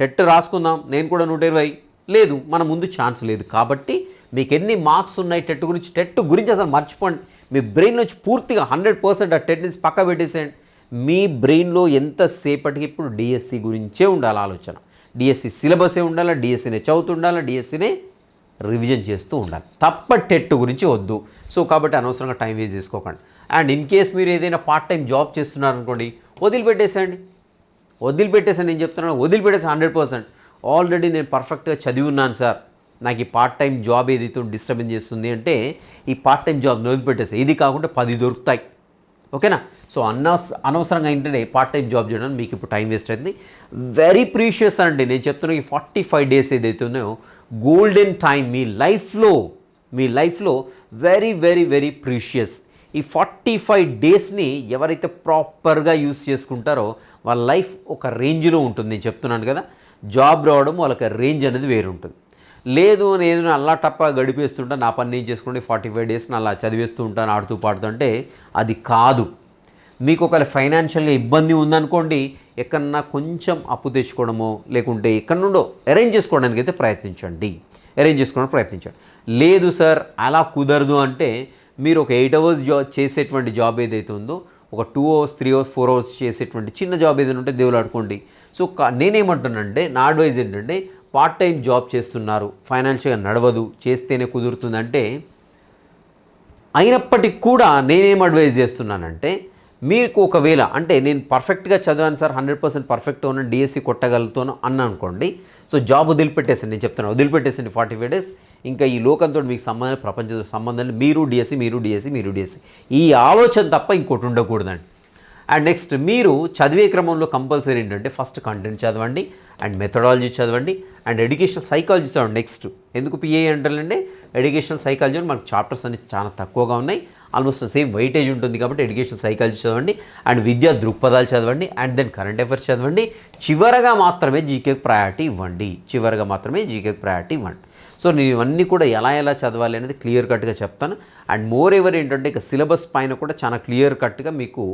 టెట్ రాసుకుందాం నేను కూడా నూట ఇరవై. లేదు మన ముందు ఛాన్స్ లేదు కాబట్టి మీకు ఎన్ని మార్క్స్ ఉన్నాయి టెట్ గురించి? టెట్ గురించి అసలు మర్చిపోండి. మీ బ్రెయిన్ నుంచి పూర్తిగా హండ్రెడ్ పర్సెంట్ ఆ టెట్ నుంచి పక్క పెట్టేసేయండి. మీ బ్రెయిన్లో ఎంతసేపటికి ఇప్పుడు డిఎస్సి గురించే ఉండాలి ఆలోచన. డిఎస్సి సిలబసే ఉండాలి డిఎస్సినే చదువుతుండాలి డిఎస్సినే రివిజన్ చేస్తూ ఉండాలి. తప్ప టెట్ గురించి వద్దు. సో కాబట్టి అనవసరంగా టైం వేస్ట్ చేసుకోకండి. అండ్ ఇన్ కేస్ మీరు ఏదైనా పార్ట్ టైం జాబ్ చేస్తున్నారనుకోండి వదిలిపెట్టేసేయండి. వదిలిపెట్టేసాను నేను చెప్తున్నాను వదిలిపెట్టేసి హండ్రెడ్ పర్సెంట్. ఆల్రెడీ నేను పర్ఫెక్ట్గా చదివి ఉన్నాను సార్. నాకు ఈ పార్ట్ టైం జాబ్ ఏదైతే డిస్టర్బెన్స్ చేస్తుంది అంటే ఈ పార్ట్ టైం జాబ్ వదిలిపెట్టేసి. ఇది కాకుండా పది దొరుకుతాయి. ఓకేనా? సో అనవస అనవసరంగా ఏంటంటే పార్ట్ టైం జాబ్ చేయడానికి మీకు ఇప్పుడు టైం వేస్ట్ అవుతుంది. వెరీ ప్రీషియస్ అండి. నేను చెప్తున్నా ఈ ఫార్టీ ఫైవ్ డేస్ ఏదైతే ఉన్నాయో గోల్డెన్ టైం మీ లైఫ్లో మీ లైఫ్లో వెరీ వెరీ వెరీ ప్రీషియస్ ఈ ఫార్టీ ఫైవ్ డేస్ని ఎవరైతే ప్రాపర్గా యూస్ చేసుకుంటారో వాళ్ళ లైఫ్ ఒక రేంజ్లో ఉంటుంది. నేను చెప్తున్నాను కదా జాబ్ రావడం వాళ్ళకి రేంజ్ అనేది వేరు ఉంటుంది లేదు నేను అలా టప్ప గడిపేస్తుంటా నా పని నేను చేసుకుంటే ఫార్టీ ఫైవ్ డేస్ అలా చదివేస్తూ ఉంటాను ఆడుతూ పాడుతుంటే అది కాదు. మీకు ఒకవేళ ఫైనాన్షియల్గా ఇబ్బంది ఉందనుకోండి ఎక్కడన్నా కొంచెం అప్పు తెచ్చుకోవడమో లేకుంటే ఎక్కడి నుండో అరేంజ్ చేసుకోవడానికి అయితే ప్రయత్నించండి. అరేంజ్ చేసుకోవడానికి ప్రయత్నించండి. లేదు సార్ అలా కుదరదు అంటే మీరు ఒక ఎయిట్ అవర్స్ జాబ్ చేసేటువంటి జాబ్ ఏదైతే ఉందో ఒక two hours three hours four hours చేసేటువంటి చిన్న జాబ్ ఏదైనా ఉంటే దేవుడు ఆడుకోండి. సో కా- నేనేమంటున్నానంటే నా అడ్వైజ్ ఏంటంటే పార్ట్ టైం జాబ్ చేస్తున్నారు. ఫైనాన్షియల్గా నడవదు. చేస్తేనే కుదురుతుందంటే అయినప్పటికీ కూడా నేనేం అడ్వైజ్ చేస్తున్నానంటే మీకు ఒకవేళ అంటే నేను పర్ఫెక్ట్గా చదివాను సార్ హండ్రెడ్ పర్సెంట్ పర్ఫెక్ట్ ఉన్నాను డిఎస్సి కొట్టగలుగుతాను అన్న అనుకోండి సో జాబ్ వదిలిపెట్టేసండి నేను చెప్తున్నాను వదిలిపెట్టేసండి ఫార్టీ ఫైవ్ డేస్. ఇంకా ఈ లోకంతో మీకు సంబంధం ప్రపంచంతో సంబంధం మీరు డిఎస్సి మీరు డిఎస్సి మీరు డిఎస్సి. ఈ ఆలోచన తప్ప ఇంకోటి ఉండకూడదండి. అండ్ నెక్స్ట్ మీరు చదివే క్రమంలో కంపల్సరీ ఏంటంటే ఫస్ట్ కంటెంట్ చదవండి అండ్ మెథడాలజీ చదవండి అండ్ ఎడ్యుకేషనల్ సైకాలజీ చదవండి. నెక్స్ట్ ఎందుకు పిఏ అంటారంటే ఎడ్యుకేషనల్ సైకాలజీ అని మనకు చాప్టర్స్ అనేది చాలా తక్కువగా ఉన్నాయి. ఆల్మోస్ట్ సేమ్ వెయిటేజ్ ఉంటుంది కాబట్టి ఎడ్యుకేషన్ సైకాలజీ చదవండి అండ్ విద్యా దృక్పథాలు చదవండి అండ్ దెన్ కరెంట్ అఫైర్స్ చదవండి. చివరగా మాత్రమే జీకేకి ప్రయారిటీ ఇవ్వండి. చివరగా మాత్రమే జీకేకి ప్రయారిటీ ఇవ్వండి. సో నేను ఇవన్నీ కూడా ఎలా ఎలా చదవాలి అనేది క్లియర్ కట్గా చెప్తాను. అండ్ మోర్ ఎవర్ ఏంటంటే ఇక సిలబస్ పైన కూడా చాలా క్లియర్ కట్గా మీకు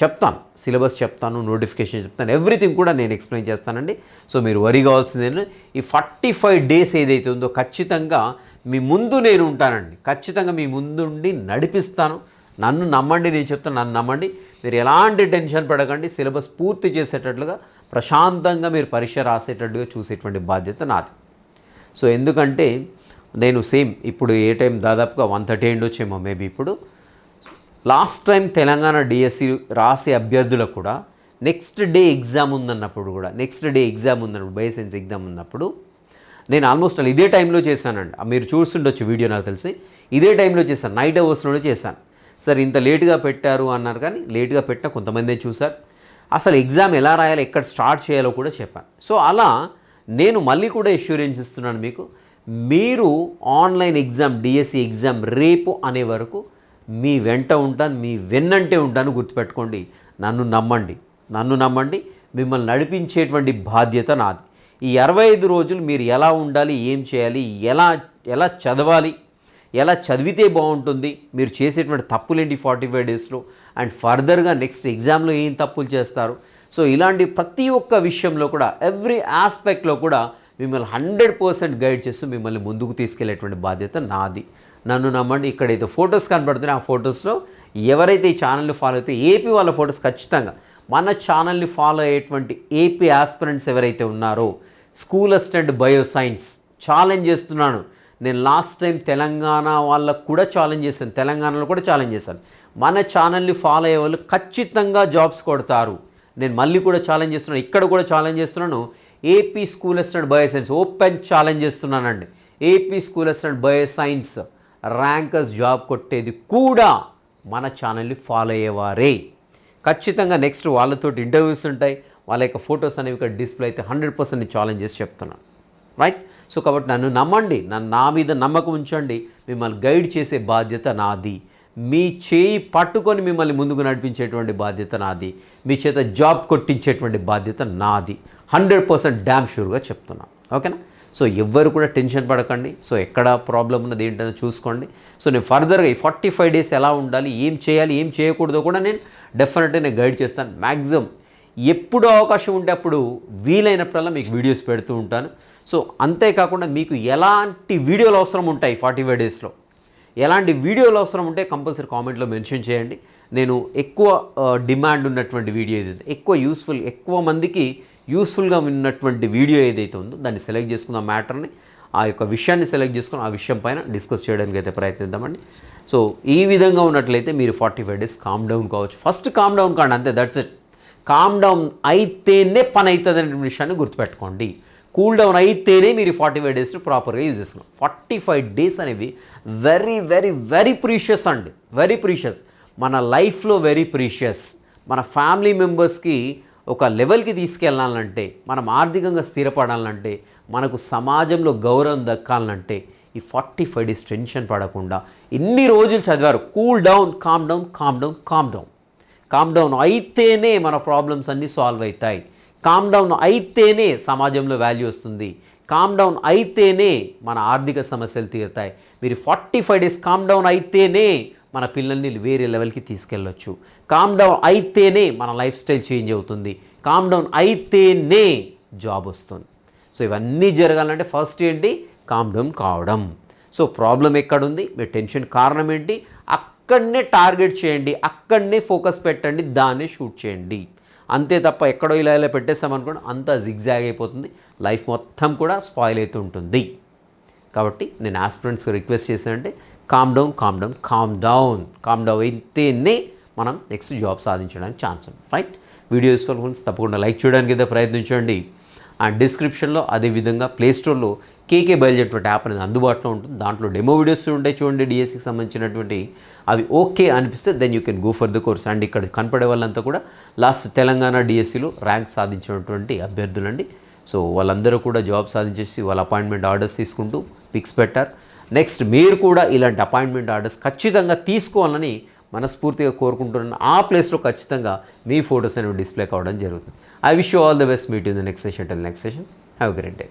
చెప్తాను. సిలబస్ చెప్తాను నోటిఫికేషన్ చెప్తాను ఎవ్రీథింగ్ కూడా నేను ఎక్స్ప్లెయిన్ చేస్తానండి. సో మీరు వరి కావాల్సింది ఈ ఫార్టీ ఫైవ్ డేస్ ఏదైతే ఉందో ఖచ్చితంగా మీ ముందు నేను ఉంటానండి. ఖచ్చితంగా మీ ముందుండి నడిపిస్తాను. నన్ను నమ్మండి నేను చెప్తాను నన్ను నమ్మండి. మీరు ఎలాంటి టెన్షన్ పడకండి. సిలబస్ పూర్తి చేసేటట్లుగా ప్రశాంతంగా మీరు పరీక్ష రాసేటట్టుగా చూసేటువంటి బాధ్యత నాది. సో ఎందుకంటే నేను సేమ్ ఇప్పుడు ఏ టైం దాదాపుగా వన్ థర్టీ ఎండొచ్చేమో మేబీ ఇప్పుడు. లాస్ట్ టైం తెలంగాణ డిఎస్సి రాసే అభ్యర్థులకు కూడా నెక్స్ట్ డే ఎగ్జామ్ ఉందన్నప్పుడు కూడా నెక్స్ట్ డే ఎగ్జామ్ ఉందన్నప్పుడు బయోసైన్స్ ఎగ్జామ్ ఉన్నప్పుడు నేను ఆల్మోస్ట్ అలా ఇదే టైంలో చేశానండి. మీరు చూస్తుండొచ్చు వీడియో నాకు తెలిసి. ఇదే టైంలో చేశాను నైట్ అవర్స్లోనే చేశాను. సార్ ఇంత లేటుగా పెట్టారు అన్నారు కానీ లేట్గా పెట్టిన కొంతమందే చూశారు. అసలు ఎగ్జామ్ ఎలా రాయాలో ఎక్కడ స్టార్ట్ చేయాలో కూడా చెప్పాను. సో అలా నేను మళ్ళీ కూడా ఎష్యూరెన్స్ ఇస్తున్నాను మీకు. మీరు ఆన్లైన్ ఎగ్జామ్ డిఎస్సి ఎగ్జామ్ రేపు అనే వరకు మీ వెంట ఉంటాను మీ వెన్నంటే ఉంటాను గుర్తుపెట్టుకోండి. నన్ను నమ్మండి నన్ను నమ్మండి. మిమ్మల్ని నడిపించేటువంటి బాధ్యత నాది. ఈ అరవై ఐదు రోజులు మీరు ఎలా ఉండాలి ఏం చేయాలి ఎలా ఎలా చదవాలి ఎలా చదివితే బాగుంటుంది మీరు చేసేటువంటి తప్పులేంటి ఫార్టీ ఫైవ్ డేస్లో అండ్ ఫర్దర్గా నెక్స్ట్ ఎగ్జామ్లో ఏం తప్పులు చేస్తారు? సో ఇలాంటి ప్రతి ఒక్క విషయంలో కూడా ఎవ్రీ ఆస్పెక్ట్లో కూడా మిమ్మల్ని హండ్రెడ్ పర్సెంట్ గైడ్ చేస్తూ మిమ్మల్ని ముందుకు తీసుకెళ్ళేటువంటి బాధ్యత నాది. నన్ను నమ్మండి ఇక్కడైతే ఫొటోస్ కనబడుతున్నాయి. ఆ ఫొటోస్లో ఎవరైతే ఈ ఛానల్ని ఫాలో అయితే ఏపీ వాళ్ళ ఫొటోస్ ఖచ్చితంగా. మన ఛానల్ని ఫాలో అయ్యేటువంటి ఏపీ ఆస్పిరెంట్స్ ఎవరైతే ఉన్నారో school assistant bio science challenge చేస్తున్నాను. నేను లాస్ట్ టైం తెలంగాణ వాళ్ళకు కూడా ఛాలెంజ్ చేశాను. తెలంగాణలో కూడా ఛాలెంజ్ చేశాను. మన ఛానల్ని ఫాలో అయ్యే వాళ్ళు ఖచ్చితంగా జాబ్స్ కొడతారు. నేను మళ్ళీ కూడా ఛాలెంజ్ చేస్తున్నాను ఇక్కడ కూడా ఛాలెంజ్ చేస్తున్నాను. AP school assistant bio science open challenge చేస్తున్నానండి. AP school assistant bio science rankers job కొట్టేది కూడా మన ఛానల్ని ఫాలో అయ్యేవారే. ఖచ్చితంగా నెక్స్ట్ వాళ్ళతోటి ఇంటర్వ్యూస్ ఉంటాయి వాళ్ళ యొక్క ఫొటోస్ అనేవి ఇక్కడ డిస్ప్లే అయితే హండ్రెడ్ పర్సెంట్ ఛాలెంజ్ చేసి చెప్తున్నాను. రైట్ సో కాబట్టి నన్ను నమ్మండి నన్ను నా మీద నమ్మకం ఉంచండి మిమ్మల్ని గైడ్ చేసే బాధ్యత నాది. మీ చేయి పట్టుకొని మిమ్మల్ని ముందుకు నడిపించేటువంటి బాధ్యత నాది. మీ చేత జాబ్ కొట్టించేటువంటి బాధ్యత నాది. హండ్రెడ్ పర్సెంట్ డ్యామ్ షూర్గా చెప్తున్నాను ఓకేనా? సో ఎవ్వరు కూడా టెన్షన్ పడకండి. సో ఎక్కడ ప్రాబ్లం ఉన్నది ఏంటని చూసుకోండి. సో నేను ఫర్దర్గా ఈ ఫార్టీ ఫైవ్ డేస్ ఎలా ఉండాలి ఏం చేయాలి ఏం చేయకూడదో కూడా నేను డెఫినెట్గా నేను గైడ్ చేస్తాను. మ్యాక్సిమం ఎప్పుడు అవకాశం ఉంటే అప్పుడు వీలైనప్పుడల్లా మీకు వీడియోస్ పెడుతూ ఉంటాను. సో అంతేకాకుండా మీకు ఎలాంటి వీడియోలు అవసరం ఉంటాయి ఫార్టీ ఫైవ్ డేస్లో? ఎలాంటి వీడియోలు అవసరం ఉంటే కంపల్సరీ కామెంట్లో మెన్షన్ చేయండి. నేను ఎక్కువ డిమాండ్ ఉన్నటువంటి వీడియో ఏదైతే ఎక్కువ యూస్ఫుల్ ఎక్కువ మందికి యూస్ఫుల్గా ఉన్నటువంటి వీడియో ఏదైతే ఉందో దాన్ని సెలెక్ట్ చేసుకున్న మ్యాటర్ని. ఆ యొక్క విషయాన్ని సెలెక్ట్ చేసుకుని ఆ విషయం పైన డిస్కస్ చేయడానికి అయితే ప్రయత్నిద్దామండి. సో ఈ విధంగా ఉన్నట్లయితే మీరు forty five days calm down కావచ్చు. ఫస్ట్ కామ్ డౌన్ కాండి అంతే దట్స్ ఇట్ కామ్ డౌన్ అయితేనే పని అవుతుంది అనే విషయాన్ని గుర్తుపెట్టుకోండి. కూల్ డౌన్ అయితేనే మీరు ఫార్టీ ఫైవ్ డేస్ని ప్రాపర్గా యూజ్ చేస్తున్నాం ఫార్టీ ఫైవ్ డేస్ అనేవి వెరీ వెరీ వెరీ ప్రీషియస్ అండి. Very precious. మన లైఫ్లో వెరీ ప్రీషియస్. మన ఫ్యామిలీ మెంబర్స్కి ఒక లెవెల్కి తీసుకెళ్ళాలంటే మనం ఆర్థికంగా స్థిరపడాలంటే మనకు సమాజంలో గౌరవం దక్కాలంటే ఈ ఫార్టీ ఫైవ్ డేస్ టెన్షన్ పడకుండా ఎన్ని రోజులు చదివారు. Cool down calm down calm down calm down. Calm down అయితేనే మన ప్రాబ్లమ్స్ అన్నీ సాల్వ్ అవుతాయి. కామ్ డౌన్ అయితేనే సమాజంలో వాల్యూ వస్తుంది. కామ్ డౌన్ అయితేనే మన ఆర్థిక సమస్యలు తీరుతాయి. మీరు forty five days calm down అయితేనే మన పిల్లల్ని వేరే లెవెల్కి తీసుకెళ్ళొచ్చు. కామ్ డౌన్ అయితేనే మన లైఫ్ స్టైల్ చేంజ్ అవుతుంది. కామ్ డౌన్ అయితేనే జాబ్ వస్తుంది. సో ఇవన్నీ జరగాలంటే ఫస్ట్ ఏంటి? కామ్ డౌన్ కావడం. సో ప్రాబ్లం ఎక్కడుంది? మీ టెన్షన్ కారణం ఏంటి? అక్కడనే టార్గెట్ చేయండి. అక్కడనే ఫోకస్ పెట్టండి. దాన్నే షూట్ చేయండి. అంతే తప్ప ఎక్కడో ఇలా ఇలా పెట్టేస్తామనుకోండి అంతా జిగ్జాగ్ అయిపోతుంది. లైఫ్ మొత్తం కూడా స్పాయిల్ అవుతూ ఉంటుంది. కాబట్టి నేను ఆస్పిరెంట్స్కి రిక్వెస్ట్ చేశానంటే calm down calm down calm down calm down అయితేనే మనం నెక్స్ట్ జాబ్ సాధించడానికి ఛాన్స్ ఉంది. రైట్ వీడియో యూస్ఫుల్ గురించి తప్పకుండా లైక్ చేయడానికి అయితే ప్రయత్నించండి. అండ్ డిస్క్రిప్షన్లో అదేవిధంగా ప్లేస్టోర్లో కేకే బయలుదేరేటువంటి యాప్ అనేది అందుబాటులో ఉంటుంది. దాంట్లో డెమో వీడియోస్ ఉంటాయి చూడండి డిఎస్సికి సంబంధించినటువంటి అవి ఓకే అనిపిస్తే then you can go for the course and ఇక్కడ కనపడే వాళ్ళంతా కూడా లాస్ట్ తెలంగాణ డిఎస్సిలో ర్యాంక్ సాధించినటువంటి అభ్యర్థులండి. సో వాళ్ళందరూ కూడా జాబ్ సాధించేసి వాళ్ళ అపాయింట్మెంట్ ఆర్డర్స్ తీసుకుంటూ పిక్స్ పెట్టారు. నెక్స్ట్ మీరు కూడా ఇలాంటి అపాయింట్మెంట్ ఆర్డర్స్ ఖచ్చితంగా తీసుకోవాలని మనస్ఫూర్తిగా కోరుకుంటున్నాను ఆ ప్లేస్లో ఖచ్చితంగా మీ ఫొటోస్ అనేవి డిస్ప్లే కావడం జరుగుతుంది. I wish you all the best meet in the next session till next session have great day